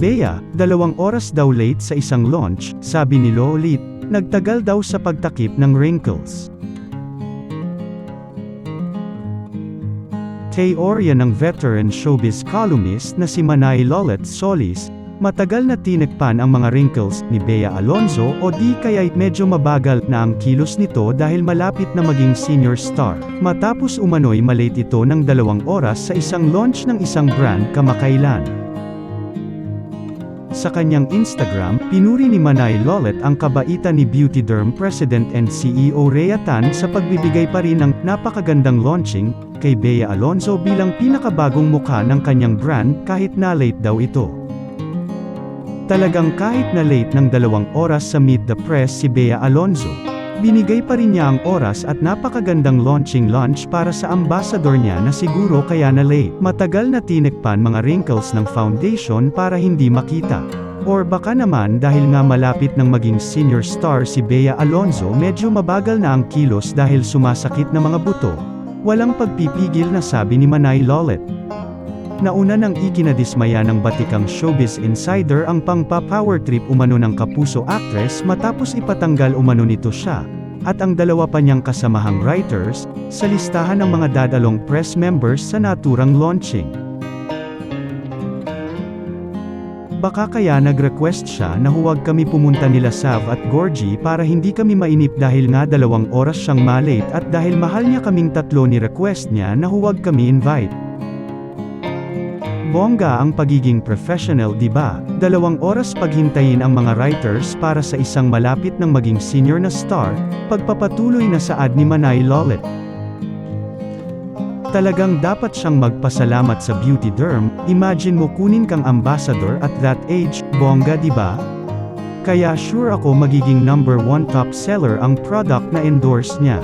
Bea, dalawang oras daw late sa isang launch, sabi ni Lolit, nagtagal daw sa pagtakip ng wrinkles. Teorya ng veteran showbiz columnist na si Manay Lolet Solis, matagal na tinekpan ang mga wrinkles ni Bea Alonzo o di kaya'y medyo mabagal na ang kilos nito dahil malapit na maging senior star. Matapos umano'y malate ito ng dalawang oras sa isang launch ng isang brand kamakailan. Sa kanyang Instagram, pinuri ni Manay Lolet ang kabaitan ni Beauty Derm President and CEO Rhea Tan sa pagbibigay pa rin ng napakagandang launching kay Bea Alonzo bilang pinakabagong mukha ng kanyang brand kahit na late daw ito. Talagang kahit na late ng dalawang oras sa Meet the Press si Bea Alonzo, binigay pa rin niya ang oras at napakagandang launching lunch para sa ambassador niya na siguro kaya na late. Matagal na tinekpan mga wrinkles ng foundation para hindi makita. Or baka naman dahil nga malapit ng maging senior star si Bea Alonzo medyo mabagal na ang kilos dahil sumasakit na mga buto. Walang pagpipigil na sabi ni Manay Lolet. Nauna nang ikinadismaya ng batikang showbiz insider ang pangpa-power trip umano ng kapuso actress matapos ipatanggal umano nito siya, at ang dalawa pa niyang kasamahang writers, sa listahan ng mga dadalong press members sa naturang launching. Baka kaya nag-request siya na huwag kami pumunta nila Sav at Gorgie para hindi kami mainip dahil nga dalawang oras siyang malate at dahil mahal niya kaming tatlo ni request niya na huwag kami invite. Bongga ang pagiging professional di ba? Dalawang oras paghintayin ang mga writers para sa isang malapit ng maging senior na star, pagpapatuloy na saad ni Manay Lolet. Talagang dapat siyang magpasalamat sa beauty derm, imagine mo kunin kang ambassador at that age, bongga di ba? Kaya sure ako magiging number one top seller ang product na endorse niya.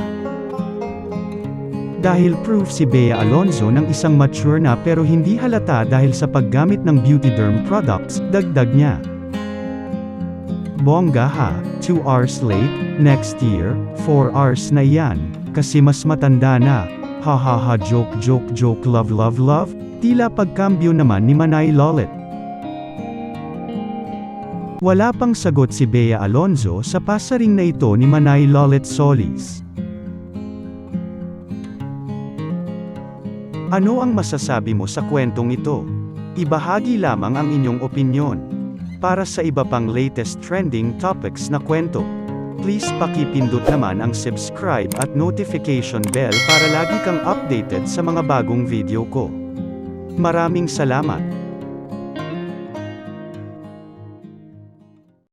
Dahil proof si Bea Alonzo ng isang mature na pero hindi halata dahil sa paggamit ng beauty derm products, dagdag niya. Bongga ha, 2 hours late, next year, 4 hours na yan, kasi mas matanda na. Ha ha ha joke joke joke love love love, tila pagkambyo naman ni Manay Lolet. Wala pang sagot si Bea Alonzo sa pasaring na ito ni Manay Lolet Solis. Ano ang masasabi mo sa kwentong ito? Ibahagi lamang ang inyong opinyon. Para sa iba pang latest trending topics na kwento, please pakipindot naman ang subscribe at notification bell para lagi kang updated sa mga bagong video ko. Maraming salamat!